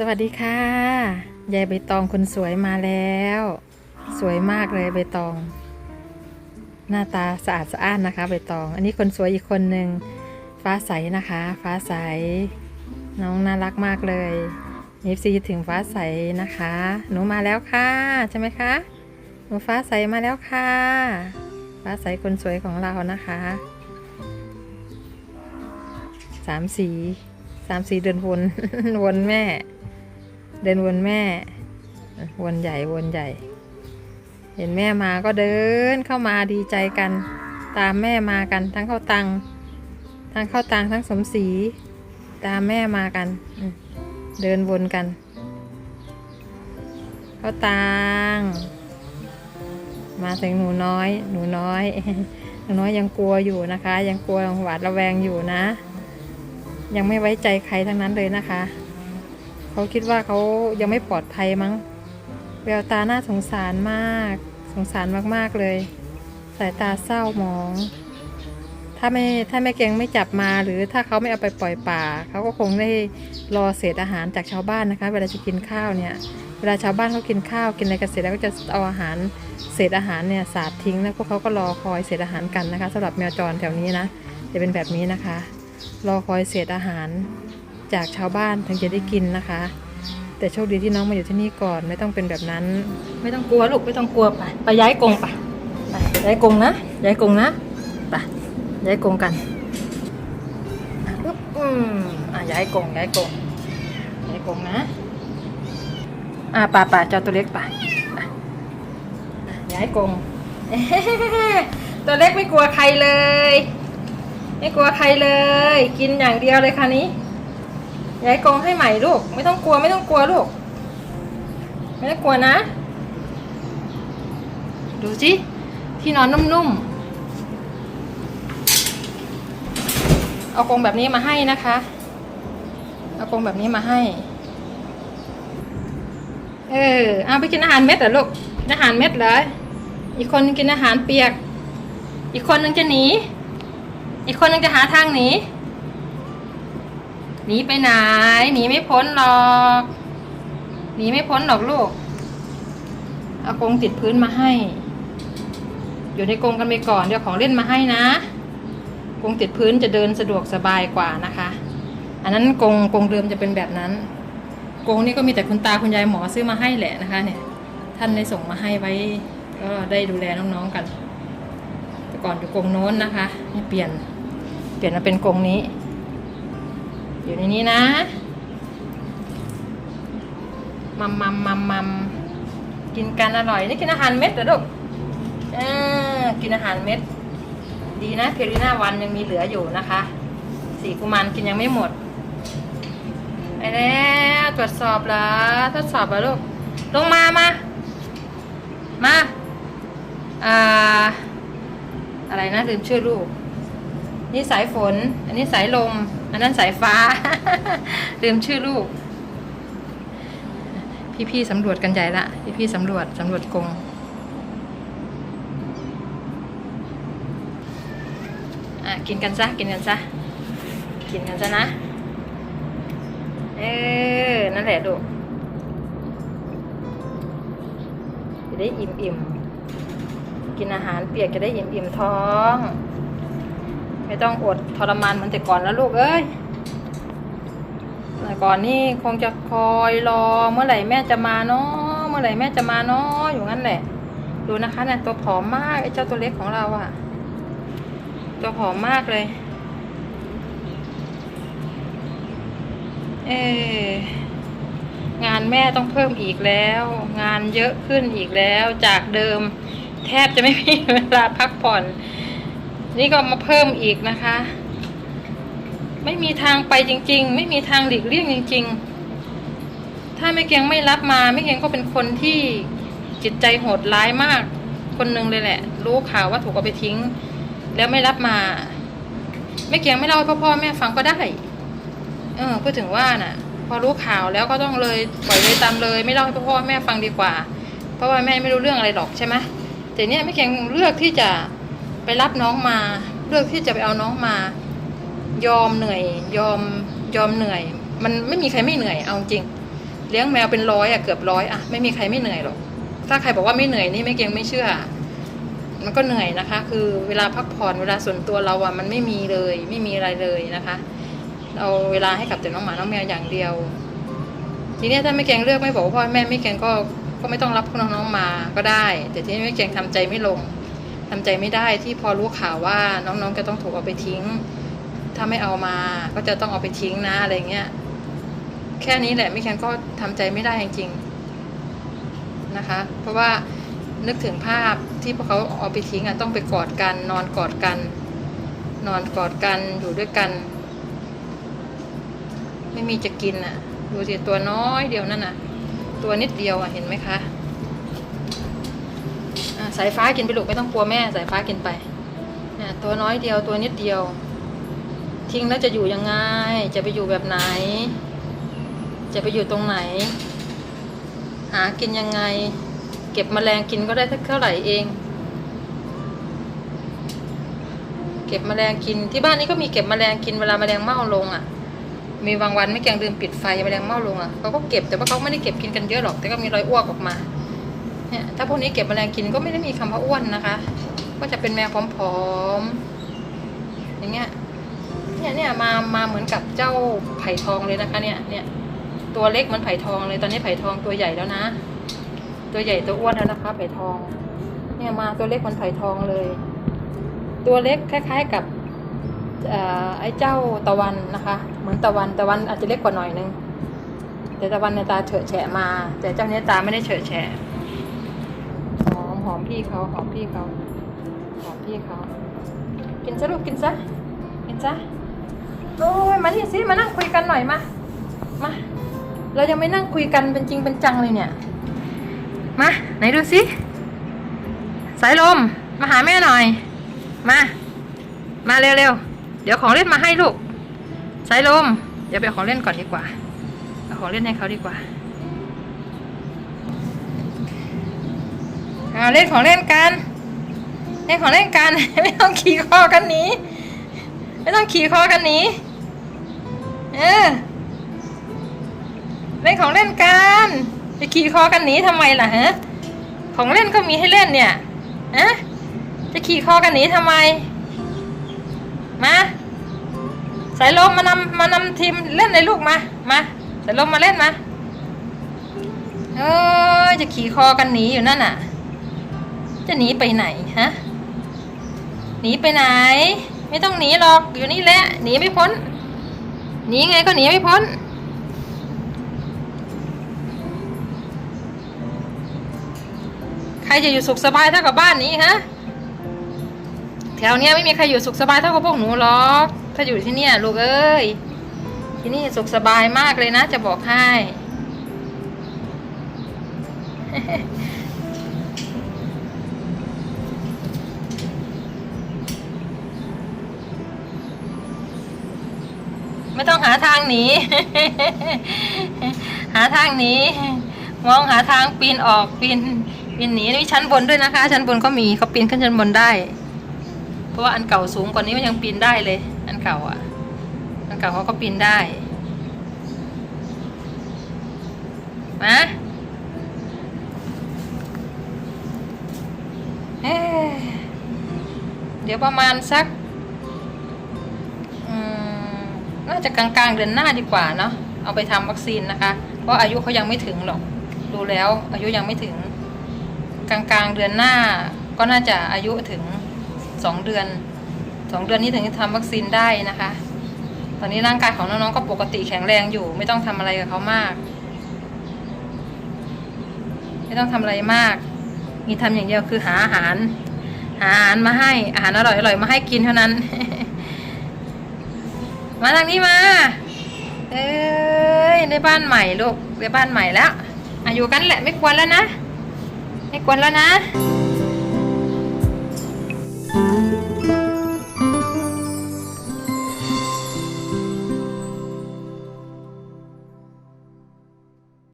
สวัสดีค่ะ ยายใบตองคนสวยมาแล้ว สวยมากเลยใบตอง หน้าตาสะอาดสะอ้านนะคะใบตอง อันนี้คนสวยอีกคนหนึ่งฟ้าใสนะคะ ฟ้าใส น้องน่ารักมากเลยนิฟซีถึงฟ้าใสนะคะ หนูมาแล้วค่ะใช่ไหมคะ หนูฟ้าใสมาแล้วค่ะ ฟ้าใสคนสวยของเรานะคะสามสีสามสีเดินวน วนแม่ เดินวนแม่ วนใหญ่วนใหญ่ เห็นแม่มาก็เดินเข้ามาดีใจกัน ตามแม่มากันทั้งเข้าตังทั้งเข้าตังทั้งสมศรีตามแม่มากัน เดินวนกัน เข้าตังมาถึงหนูน้อย หนูน้อยหนูน้อยยังกลัวอยู่นะคะ ยังกลัวหวาดระแวงอยู่นะ ยังไม่ไว้ใจใครทั้งนั้นเลยนะคะ เขาคิดว่าเขายังไม่ปลอดภัยมั้ง แววตาน่าสงสารมาก สงสารมากๆเลย สายตาเศร้าหมอง ถ้าไม่ถ้าแม่เกงไม่จับมาหรือถ้าเขาไม่เอาไปปล่อยป่า เขาก็คงได้รอเศษอาหารจากชาวบ้านนะคะ เวลาจะกินข้าวเนี่ย เวลาชาวบ้านเขากินข้าวกินอะไรกันเสร็จแล้วก็จะเอาอาหารเศษอาหารเนี่ยสาดทิ้งแล้วพวกเขาก็รอคอยเศษอาหารกันนะคะสำหรับแมวจรแถวนี้นะจะเป็นแบบนี้นะคะ รอคอยเศษอาหาร จากชาวบ้านถึงจะได้กินนะคะ แต่โชคดีที่น้องมาอยู่ที่นี่ก่อน ไม่ต้องเป็นแบบนั้น ไม่ต้องกลัวลูกไม่ต้องกลัวไปไปย้ายกรงไปไปย้ายกรงนะย้ายกรงนะไปย้ายกรงกันอืมอะย้ายกรงย้ายกรงย้ายกรงนะอะป่าป่าเจ้าตัวเล็กปไปย้ายกรงตัวเล็กไม่กลัวใครเลย ไม่กลัวใครเลย กินอย่างเดียวเลยค่ะนี้ ยายกองให้ใหม่ลูก ไม่ต้องกลัวไม่ต้องกลัวลูก ไม่ต้องกลัวนะ ดูสิที่นอนนุ่มๆ เอากรงแบบนี้มาให้นะคะ เอากรงแบบนี้มาให้ เออเอาไปกินอาหารเม็ดเหรอลูกอาหารเม็ดเหรออีกคนนึงกินอาหารเปียก อีกคนนึงจะหนี อีกคนนึงจะหาทางหนี หนีไปไหนหนีไม่พ้นหรอกหนีไม่พ้นหรอกลูกอากงติดพื้นมาให้ อยู่ในกรงกันไปก่อนเดี๋ยวของเล่นมาให้นะกรงติดพื้นจะเดินสะดวกสบายกว่านะคะ อันนั้นกรงกรงเดิมจะเป็นแบบนั้นกรงนี่ก็มีแต่คุณตาคุณยายหมอซื้อมาให้แหละนะคะ เนี่ย ท่านได้ส่งมาให้ไว้ก็ได้ดูแลน้องๆกัน แต่ก่อนอยู่กรงโน้นนะคะนี่เปลี่ยนเปลี่ยนมาเป็นกรงนี้ อยู่ในนี้นะมัมมัมมัมมัมกินกันอร่อย นี่กินอาหารเม็ดเหรอลูกเออกินอาหารเม็ด ดีนะเพลิน่าวันยังมีเหลืออยู่นะคะ สีกุมารกินยังไม่หมดไปแล้วตรวจสอบเหรอทดสอบเหรอลูกลงมามามาอ่าอะไรนะลืมชื่อลูก นี่สายฝน อันนี้สายลม อันนั้นสายฟ้า ลืมชื่อลูก พี่ๆสำรวจกันใหญ่ละ พี่ๆสำรวจสำรวจกรงอะกินกันซะ กินกันซะ กินกันซะนะ เออ นั่นแหละลูกจะได้อิ่มๆ กินอาหารเปียกจะได้อิ่มๆท้อง ไม่ต้องอดทรมานเหมือนแต่ก่อนแล้วลูกเอ้ยแต่ก่อนนี่คงจะคอยรอเมื่อไหร่แม่จะมาเนาะเมื่อไหร่แม่จะมาเนาะอยู่งั้นแหละ ดูนะคะเนี่ยตัวผอมมากไอ้เจ้าตัวเล็กของเราอะตัวผอมมากเลย เอองานแม่ต้องเพิ่มอีกแล้ว งานเยอะขึ้นอีกแล้วจากเดิม แทบจะไม่มีเวลาพักผ่อน นี่ก็มาเพิ่มอีกนะคะ ไม่มีทางไปจริง ๆ ไม่มีทางหลีกเลี่ยงจริง ๆ ถ้าไม่เกียงไม่รับมาไม่เกียงก็เป็นคนที่จิตใจโหดร้ายมาก คนหนึ่งเลยแหละ รู้ข่าวว่าถูกเอาไปทิ้ง แล้วไม่รับมาไม่เกียงไม่เล่าให้พ่อพ่อแม่ฟังก็ได้ เออพูดถึงว่าน่ะ พอรู้ข่าวแล้วก็ต้องเลยปล่อยเลยตามเลย ไม่เล่าให้พ่อพ่อแม่ฟังดีกว่า เพราะว่าแม่ไม่รู้เรื่องอะไรหรอกใช่ไหมแต่เนี้ยไม่เกียงเลือกที่จะ ไปรับน้องมาเลือกที่จะไปเอาน้องมา ยอมเหนื่อย ยอมยอมเหนื่อย มันไม่มีใครไม่เหนื่อยเอาจริง เลี้ยงแมวเป็นร้อยอะเกือบร้อยอะไม่มีใครไม่เหนื่อยหรอกถ้าใครบอกว่าไม่เหนื่อยนี่ไม่เก่งไม่เชื่อ มันก็เหนื่อยนะคะ คือเวลาพักผ่อนเวลาส่วนตัวเราอะมันไม่มีเลย ไม่มีอะไรเลยนะคะเอาเวลาให้กับแต่น้องหมาน้องแมวอย่างเดียว ทีนี้ถ้าไม่เก่งเลือกไม่บอกว่าพ่อแม่ไม่เก่งก็ก็ไม่ต้องรับพวกน้องๆมาก็ได้ แต่ที่ไม่เก่งทำใจไม่ลง ทำใจไม่ได้ที่พอรู้ข่าวว่าน้องๆจะต้องถูกเอาไปทิ้ง ถ้าไม่เอามาก็จะต้องเอาไปทิ้งนะอะไรเงี้ย แค่นี้แหละไม่แคนก็ทำใจไม่ได้จริงๆนะคะ เพราะว่านึกถึงภาพที่พวกเขาเอาไปทิ้งอะต้องไปกอดกัน นอนกอดกัน นอนกอดกันอยู่ด้วยกัน ไม่มีจะกินอะ ดูสิตัวน้อยเดียวนั่นน่ะ ตัวนิดเดียวอะเห็นไหมคะ สายฟ้ากินไปลูกไม่ต้องกลัวแม่สายฟ้ากินไปเนี่ยตัวน้อยเดียวตัวนิดเดียว ทิ้งแล้วจะอยู่ยังไง จะไปอยู่แบบไหน จะไปอยู่ตรงไหน หากินยังไง เก็บแมลงกินก็ได้เท่าไหร่เอง เก็บแมลงกินที่บ้านนี้ก็มีเก็บแมลงกินเวลามแมลงเม่าลงอะ มีบางวันไม่แกงลืมปิดไฟมแมลงเม่าลงอะเขาก็เก็บแต่ว่าเขาไม่ได้เก็บกินกันเยอะหรอกแต่ก็มีรอยอ้วกออกมา เนี่ยถ้าพวกนี้เก็บแมลงกินก็ไม่ได้มีคำว่าอ้วนนะคะ ก็จะเป็นแมวผอมๆอย่างเงี้ยเนี่ยเนี่ยมามาเหมือนกับเจ้าไผ่ทองเลยนะคะ เนี่ยเนี่ยตัวเล็กเหมันไผ่ทองเลยตอนนี้ไผ่ทองตัวใหญ่แล้วนะ ตัวใหญ่ตัวอ้วนแล้วนะคะ ไผ่ทอง เนี่ยมาตัวเล็กเหมันไผ่ทองเลย ตัวเล็กคล้าย ๆกับอไอ้เจ้าตะวันนะคะ เหมือนตะวันตะวันอาจจะเล็กกว่าหน่อยนึงแต่ตะวันในตาเฉอะแฉะมา แต่เจ้าเนี้ยตาไม่ได้เฉอะแฉะ หอมหอมพี่เขาหอมพี่เขาหอมพี่เขากินซะลูกกินซะกินซะโอ้ยมานี่สิมานั่งคุยกันหน่อยมามาเรายังไม่นั่งคุยกันเป็นจริงเป็นจังเลยเนี่ยมาไหนดูสิสายลมมาหาแม่หน่อย มา มาเร็วๆเดี๋ยวของเล่นมาให้ลูกสายลมเดี๋ยวไปเอาของเล่นก่อนดีกว่าเอาของเล่นให้เขาดีกว่า เอาเล่นของเล่นกันเล่นของเล่นกัน ไม่ต้องขี่คอกันหนีไม่ต้องขี่คอกันหนีเออเล่นของเล่นกันจะขี่คอกันหนีทำไมล่ะฮะของเล่นก็มีให้เล่นเนี่ยอะจะขี่คอกันหนีทำไมมาสายลมมานำมานำทีมเล่นเลยลูกมามาสายลมมาเล่นมาเออจะขี่คอกันหนีอยู่นั่นน่ะ จะหนีไปไหนฮะหนีไปไหน ไม่ต้องหนีหรอกอยู่นี่แหละหนีไม่พ้นหนีไงก็หนีไม่พ้นใครจะอยู่สุขสบายเท่ากับบ้านนี้ฮะแถวเนี้ยไม่มีใครอยู่สุขสบายเท่ากับพวกหนูหรอก ถ้าอยู่ที่เนี่ยลูกเอ้ยที่นี่สุขสบายมากเลยนะ จะบอกให้ ไม่ต้องหาทางหนี หาทางหนี มองหาทางปีนออกปีนปีนหนีนี่ชั้นบนด้วยนะคะ ชั้นบนก็มีเขาปีนขึ้นชั้นบนได้ เพราะว่าอันเก่าสูงกว่านี้มันยังปีนได้เลย อันเก่าอะ อันเก่าเขาก็ปีนได้มาเอ๊ะเดี๋ยวประมาณสัก น่าจะกลางๆเดือนหน้าดีกว่าเนาะเอาไปทำวัคซีนนะคะ เพราะอายุเขายังไม่ถึงหรอก ดูแล้วอายุยังไม่ถึง กลางๆเดือนหน้า ก็น่าจะอายุถึงสองเดือนสองเดือนนี้ถึงจะทำวัคซีนได้นะคะ ตอนนี้ร่างกายของน้องๆก็ปกติแข็งแรงอยู่ ไม่ต้องทำอะไรกับเขามาก ไม่ต้องทำอะไรมาก มีทำอย่างเดียวคือหาอาหาร หาอาหารมาให้อาหารอร่อยๆมาให้กินเท่านั้น มาทางนี้มา เอ้ยได้บ้านใหม่ลูกได้บ้านใหม่แล้วอาอยู่กันแหละไม่ควรแล้วนะ ไม่ควรแล้วนะ